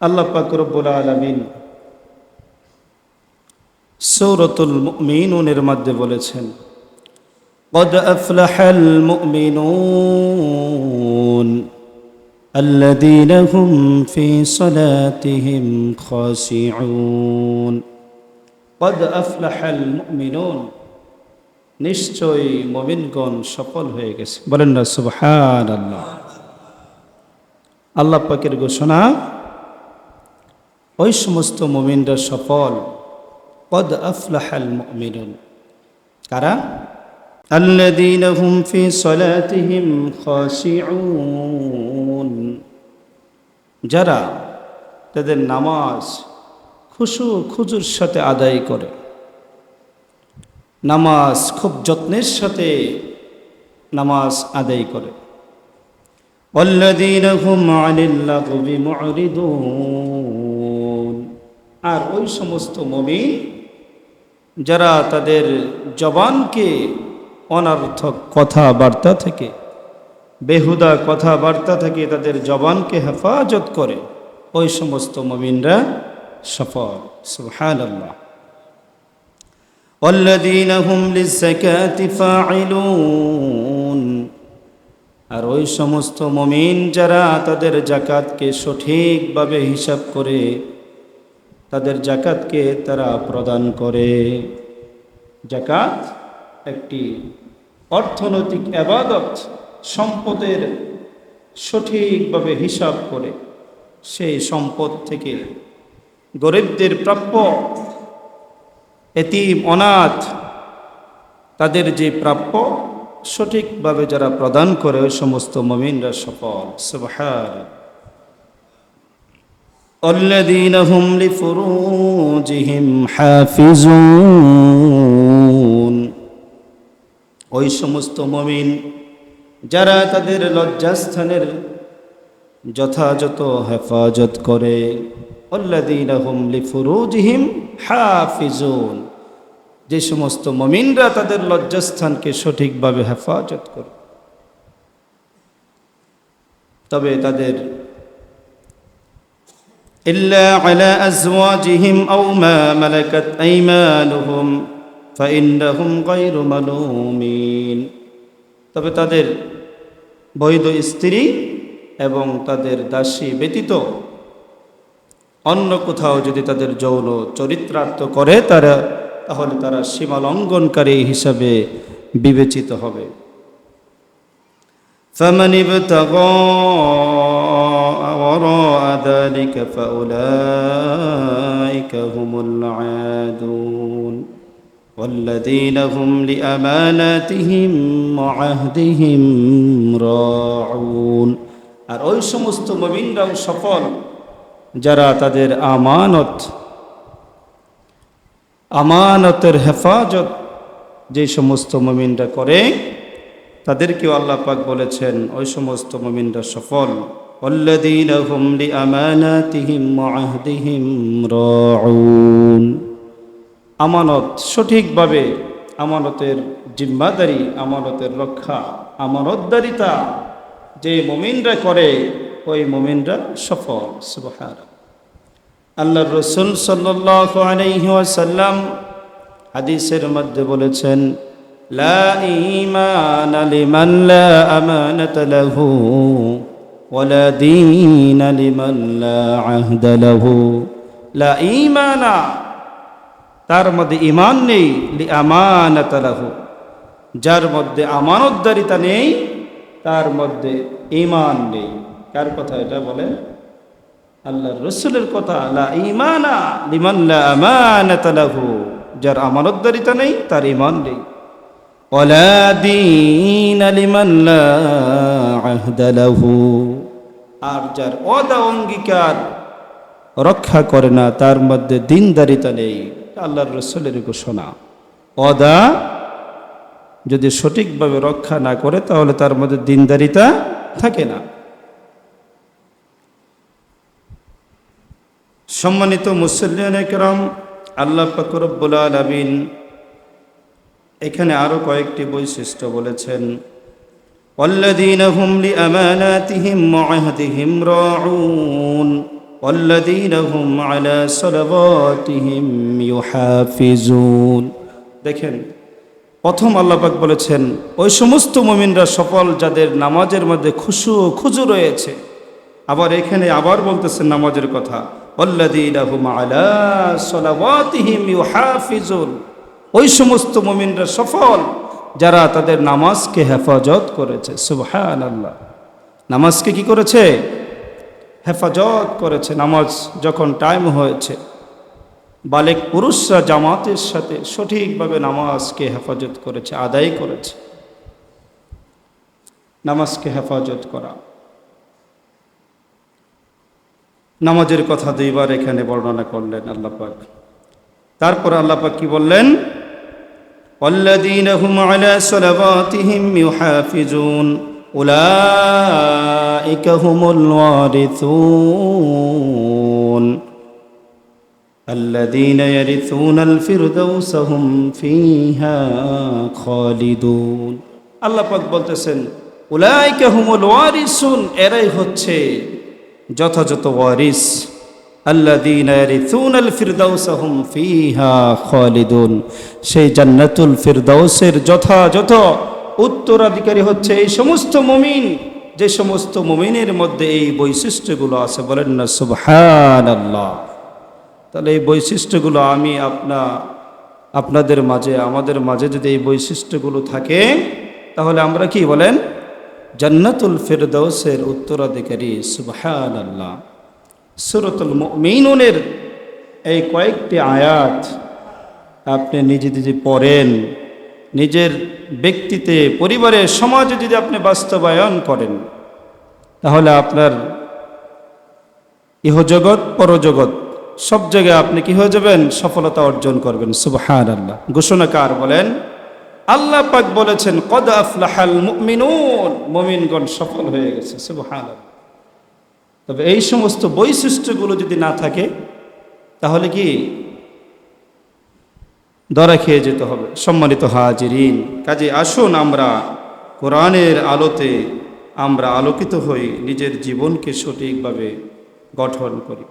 আল্লাহ পাক রব্বুল আলামিন সূরাতুল মুমিনুনের মধ্যে বলেছেন قد أفلح المؤمنون الذين هم في صلاتهم خاشعون قد أفلح المؤمنون নিশ্চয়ই মমিনগণ সফল হয়ে গেছে বলেন না সুবহান আল্লাহ আল্লাহ পাকের ঘোষণা ওই সমস্ত মমিনরা সফল কদ আফলাহাল মুমিনুন কারা الذين هم في صلاتهم خاشعون যারা তাদের নামাজ খুশু খুজুর সাথে আদায় করে নামাজ খুব যত্নের সাথে নামাজ আদায় করে والذين هم عن اللغو معرضون আর ওই সমস্ত মমিন যারা তাদের জবানকে অনর্থক কথাবার্তা থেকে বেহুদা কথাবার্তা থেকে তাদের জবানকে হেফাজত করে ওই সমস্ত মমিনরা সফল সুবহানাল্লাহ والذين هم للزكاة فاعلون আর ওই সমস্ত মমিন যারা তাদের জাকাতকে সঠিকভাবে হিসাব করে তাদের জাকাতকে তারা প্রদান করে। জাকাত একটি অর্থনৈতিক আবাদত, সম্পদের সঠিকভাবে হিসাব করে সেই সম্পদ থেকে গরিবদের প্রাপ্য এতিম, অনাথ তাদের যে প্রাপ্য সঠিকভাবে যারা প্রদান করে, ওই সমস্ত মমিনরা সফল। সুবহান الذين هم لفروجهم حافظون ওই সমস্ত মমিন যারা তাদের লজ্জাস্থানের যথাযথ হেফাজত করে الذين هم لفروجهم حافظون যে সমস্ত মমিনরা তাদের লজ্জাস্থানকে সঠিকভাবে হেফাজত করে তবে তাদের إلا على أزواجهم أو ما ملكت أيمانهم فإنهم غير ملومين তবে তাদের বৈধ স্ত্রী এবং তাদের দাসী ব্যতীত অন্য কোথাও যদি তাদের যৌন চরিত্রার্থ করে তারা তাহলে তারা সীমা লঙ্ঘনকারী হিসাবে বিবেচিত হবে فمن ابتغى وراء ذلك فأولئك هم العادون والذين هم لأماناتهم وعهدهم راعون আর ওই সমস্ত মমিনরাও সফল যারা তাদের আমানত আমানতের হেফাজত যে সমস্ত মমিনরা করে তাদেরকেও আল্লাহ পাক বলেছেন ওই সমস্ত মমিনরা সফল والذين هم لأماناتهم وعهدهم راعون আমানত সঠিকভাবে আমানতের জিম্মাদারি আমানতের রক্ষা আমানতদারিতা যে মমিনরা করে ওই মমিনরা সফল সুবহান আল্লাহ রসুল সাল্লাহ আলাইহি ওয়াসাল্লাম হাদিসের মধ্যে বলেছেন لا إيمان لمن لا أمانة له ولا دين لمن لا عهد له لا إيمان তার মধ্যে ইমান নেই লি আমানাত লাহু যার মধ্যে আমানতদারিতা নেই তার মধ্যে ইমান নেই কার কথা এটা বলে আল্লাহ রসুলের কথা লা ইমানা লিমান লা আমানাত লাহু যার আমানতদারিতা নেই তার ইমান নেই ولا دين لمن لا عهد له আর যার অদা অঙ্গীকার রক্ষা করে না, তার মধ্যে দিনদারিতা নেই। আল্লাহর রসুলের ঘোষণা। অদা যদি সঠিকভাবে রক্ষা না করে, তাহলে তার মধ্যে দিনদারিতা থাকে না। সম্মানিত মুসল্লিয়ান আল্লাহ ফকরবুল আলমিন এখানে আরও কয়েকটি বৈশিষ্ট্য বলেছেন। والذين هم لأماناتهم وعهدهم راعون والذين هم على صلواتهم يحافظون দেখেন প্রথম আল্লাপাক বলেছেন ওই সমস্ত মুমিনরা সফল যাদের নামাজের মধ্যে খুশু খুজু রয়েছে আবার এখানে আবার বলতেছেন নামাজের কথা والذين هم على صلواتهم يحافظون ওই সমস্ত মুমিনরা সফল যারা তাদের নামাজকে হেফাজত করেছে সুবহান আল্লাহ নামাজকে কি করেছে? হেফাজত করেছে। নামাজ যখন টাইম হয়েছে, বালেক পুরুষরা জামাতের সাথে সঠিকভাবে নামাজকে হেফাজত করেছে, আদায় করেছে। নামাজকে হেফাজত করা। নামাজের কথা দুইবার এখানে বর্ণনা করলেন আল্লাপাক তারপর আল্লাপাক কি বললেন? والذين هم على صلواتهم يحافظون أولئك هم الوارثون الذين يرثون الفردوس هم فيها خالدون আল্লাহ পাক বলতেছেন উলাইকা হুমুল ওয়ারিসুন এরাই হচ্ছে যথাযথ ওয়ারিস সেই জান্নাতুল ফিরদাউসের যথাযথ উত্তরাধিকারী হচ্ছে এই সমস্ত মুমিন। যে সমস্ত মুমিনের মধ্যে এই বৈশিষ্ট্যগুলো আছে, বলেন না, সুবহানাল্লাহ। তাহলে এই বৈশিষ্ট্যগুলো আমি আপনা, আপনাদের মাঝে, আমাদের মাঝে যদি এই বৈশিষ্ট্যগুলো থাকে, তাহলে আমরা কি বলেন? জান্নাতুল ফেরদৌসের উত্তরাধিকারী সুবহান আল্লাহ সুরতুল মিনুনের এই কয়েকটি আয়াত আপনি নিজে যদি পড়েন, নিজের ব্যক্তিতে, পরিবারে, সমাজে যদি আপনি বাস্তবায়ন করেন, তাহলে আপনার ইহজগৎ, পরজগৎ, সব জায়গায় আপনি কি হয়ে যাবেন? সফলতা অর্জন করবেন। সুবহান আল্লাহ ঘোষণাকার বলেন, আল্লাহ পাক বলেছেন, কদ আফলাহাল মুমিনুন। মুমিনগণ সফল হয়ে গেছে। সুবহান আল্লাহ তবে এই সমস্ত বৈশিষ্ট্যগুলো যদি না থাকে, তাহলে কি দরা খেয়ে যেতে হবে। সম্মানিত হাজিরিন, কাজে আসুন আমরা কোরআনের আলোতে আমরা আলোকিত হই, নিজের জীবনকে সঠিকভাবে গঠন করি।